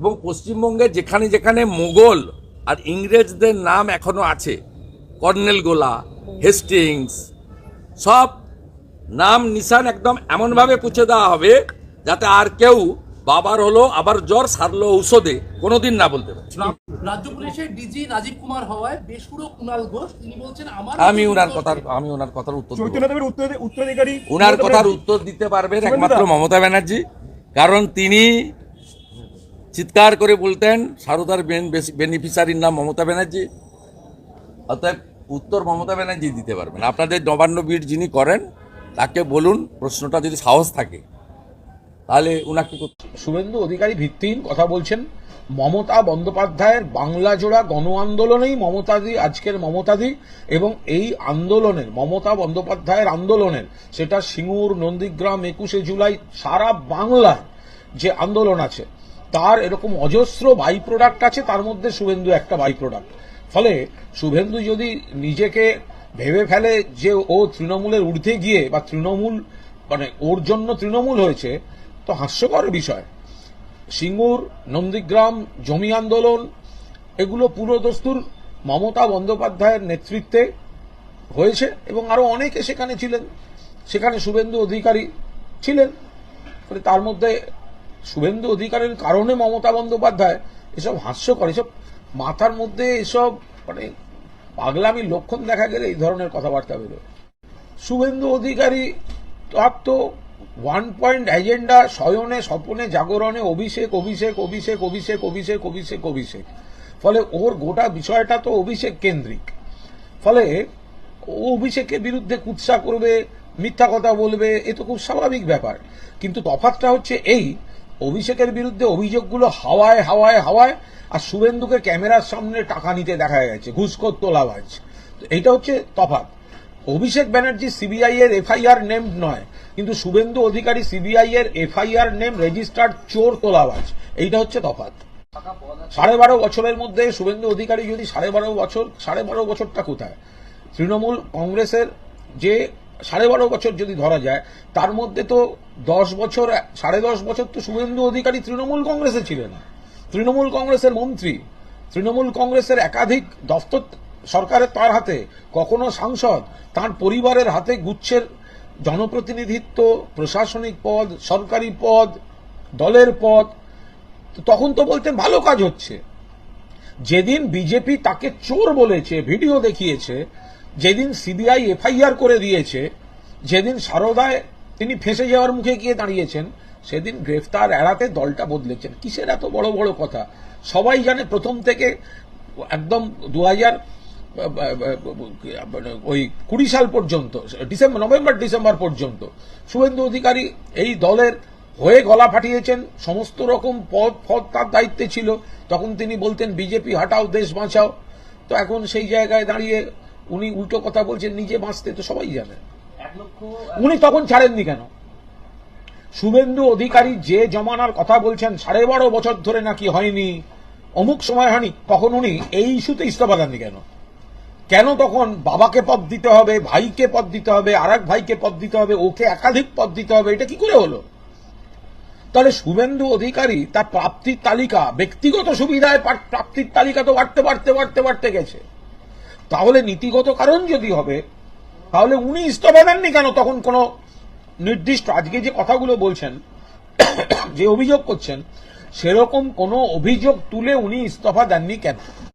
এবং পশ্চিমবঙ্গে যেখানে যেখানে মোগল আর ইংরেজদের নাম এখনও আছে কর্নেল গোলা হেস্টিংস সব নাম নিশান একদম এমনভাবে পুছে দেওয়া হবে যাতে আর কেউ বাবার হলো আবার জ্বর সারলো ঔষধে কোনোদিন না বলতে পারে। রাজ্য পুলিশের ডিজি রাজীব কুমার হওয়ায় বেসুরো কুণাল ঘোষ তিনি বলছেন আমার আমি ওনার কথার আমি ওনার কথার উত্তর দেব। চৈতন্যদেবের উত্তর- উত্তরাধিকারী ওনার কথার উত্তর দিতে পারবেন একমাত্র মমতা ব্যানার্জি কারণ তিনি চিৎকার করে বলতেন, সারদার বেনিফিসারির নাম মমতা ব্যানার্জি। অতএব উত্তর মমতা ব্যানার্জি দিতে পারবেন। আপনাদের নবান্ন বিট যিনি করেন, তাকে বলুন, প্রশ্নটা যদি সাহস থাকে, তাহলে করতে শুভেন্দু অধিকারী ভিত্তিহীন কথা বলছেন। মমতা বন্দ্যোপাধ্যায়ের বাংলা জোড়া গণ আন্দোলনেই মমতাদি, আজকের মমতাদি, এবং এই আন্দোলনের, মমতা বন্দ্যোপাধ্যায়ের আন্দোলনের, সেটা সিঙ্গুর, নন্দীগ্রাম, একুশে জুলাই, সারা বাংলায় যে আন্দোলন আছে তার এরকম অজস্র বাই প্রোডাক্ট আছে, তার মধ্যে শুভেন্দু একটা বাই প্রোডাক্ট ফলে শুভেন্দু যদি নিজেকে ভেবে ফেলে যে ও তৃণমূলের ঊর্ধ্বে গিয়ে বা তৃণমূল মানে ওর জন্য তৃণমূল হয়েছে, তো হাস্যকর বিষয়। সিঙ্গুর, নন্দীগ্রাম, জমি আন্দোলন, এগুলো পুরোদস্তুর মমতা বন্দ্যোপাধ্যায়ের নেতৃত্বে হয়েছে এবং আরও অনেকে সেখানে ছিলেন। সেখানে শুভেন্দু অধিকারী ছিলেন। তার মধ্যে শুভেন্দু অধিকারের কারণে মমতা বন্দ্যোপাধ্যায় এসব হাস্যকর, এসব মাথার মধ্যে এসব মানে পাগলামির লক্ষণ দেখা গেলে এই ধরনের কথাবার্তা বেরোয়। শুভেন্দু অধিকারী তো ওয়ান পয়েন্ট এজেন্ডা শয়নে স্বপনে, জাগরণে, অভিষেক অভিষেক অভিষেক অভিষেক অভিষেক অভিষেক অভিষেক। ফলে ওর গোটা বিষয়টা তো অভিষেক কেন্দ্রিক। ফলে ও অভিষেকের বিরুদ্ধে কুৎসা করবে, মিথ্যা কথা বলবে, এ তো খুব স্বাভাবিক ব্যাপার। কিন্তু তফাৎটা হচ্ছে এই অভিষেকের বিরুদ্ধে অভিযোগগুলো হাওয়ায় হাওয়ায় হাওয়ায়, আর শুভেন্দুকে ক্যামেরার সামনে টাকা নিতে দেখা গেছে, ঘুষখোর তোলাবাজ। তো এইটা হচ্ছে তফাৎ। অভিষেক ব্যানার্জি সিবিআই এর এফআইআর নেম নয়, কিন্তু শুভেন্দু অধিকারী সিবিআই এর এফআইআর নেম রেজিস্টার্ড চোর তোলাবাজ। এইটা হচ্ছে তফাত সাড়ে বারো বছরের মধ্যে শুভেন্দু অধিকারী যদি সাড়ে বারো বছর, সাড়ে বারো বছরটা কোথায়? তৃণমূল কংগ্রেসের যে সাড়ে বারো বছর যদি ধরা যায়, তার মধ্যে তো দশ বছর, সাড়ে দশ বছর তো শুভেন্দু অধিকারী তৃণমূল কংগ্রেসে ছিলেন। তৃণমূল কংগ্রেসের মন্ত্রী, তৃণমূল কংগ্রেসের একাধিক দফতর সরকারের তার হাতে, কখনো সাংসদ, তার পরিবারের হাতে গুচ্ছের জনপ্রতিনিধিত্ব, প্রশাসনিক পদ, সরকারি পদ, দলের পদ তখন তো বলতেন ভালো কাজ হচ্ছে। যেদিন বিজেপি তাকে চোর বলেছে, ভিডিও দেখিয়েছে যেদিন সিবিআই এফআইআর করে দিয়েছে, যেদিন সারদায় তিনি ফেঁসে যাওয়ার মুখে গিয়ে দাঁড়িয়েছেন, সেদিন গ্রেফতার এড়াতে দলটা বদলেছেন। কিসের এত বড় বড় কথা? সবাই জানে প্রথম থেকে একদম দু হাজার, ওই কুড়ি সাল পর্যন্ত, ডিসেম্বর, নভেম্বর, ডিসেম্বর পর্যন্ত শুভেন্দু অধিকারী এই দলের হয়ে গলা ফাটিয়েছেন। সমস্ত রকম পদ পদ তার দায়িত্বে ছিল। তখন তিনি বলতেন, বিজেপি, হাটাও, দেশ বাঁচাও। তো এখন সেই জায়গায় দাঁড়িয়ে উনি উল্টো কথা বলছেন নিজে বাঁচতে তো সবাই জানে। উনি তখন ছাড়েননি কেন? শুভেন্দু অধিকারী যে জমানার কথা বলছেন সাড়ে বারো বছর ধরে নাকি হয়নি। অমুক সময় হয়নি তখন উনি এই ইস্যুতে ইস্তফা দেননি কেন? কেন তখন বাবাকে পদ দিতে হবে ভাইকে পদ দিতে হবে আর এক ভাইকে পদ দিতে হবে ওকে একাধিক পদ দিতে হবে এটা কি করে হলো? তাহলে শুভেন্দু অধিকারী তার প্রাপ্তির তালিকা ব্যক্তিগত সুবিধায় প্রাপ্তির তালিকা তো বাড়তে বাড়তে বাড়তে বাড়তে গেছে। তাহলে নীতিগত কারণ যদি হবে, তাহলে উনি ইস্তফা দেননি কেন? তখন কোন নির্দিষ্ট, আজকে যে কথাগুলো বলছেন, যে অভিযোগ করছেন, সেরকম কোনো অভিযোগ তুলে উনি ইস্তফা দেননি কেন?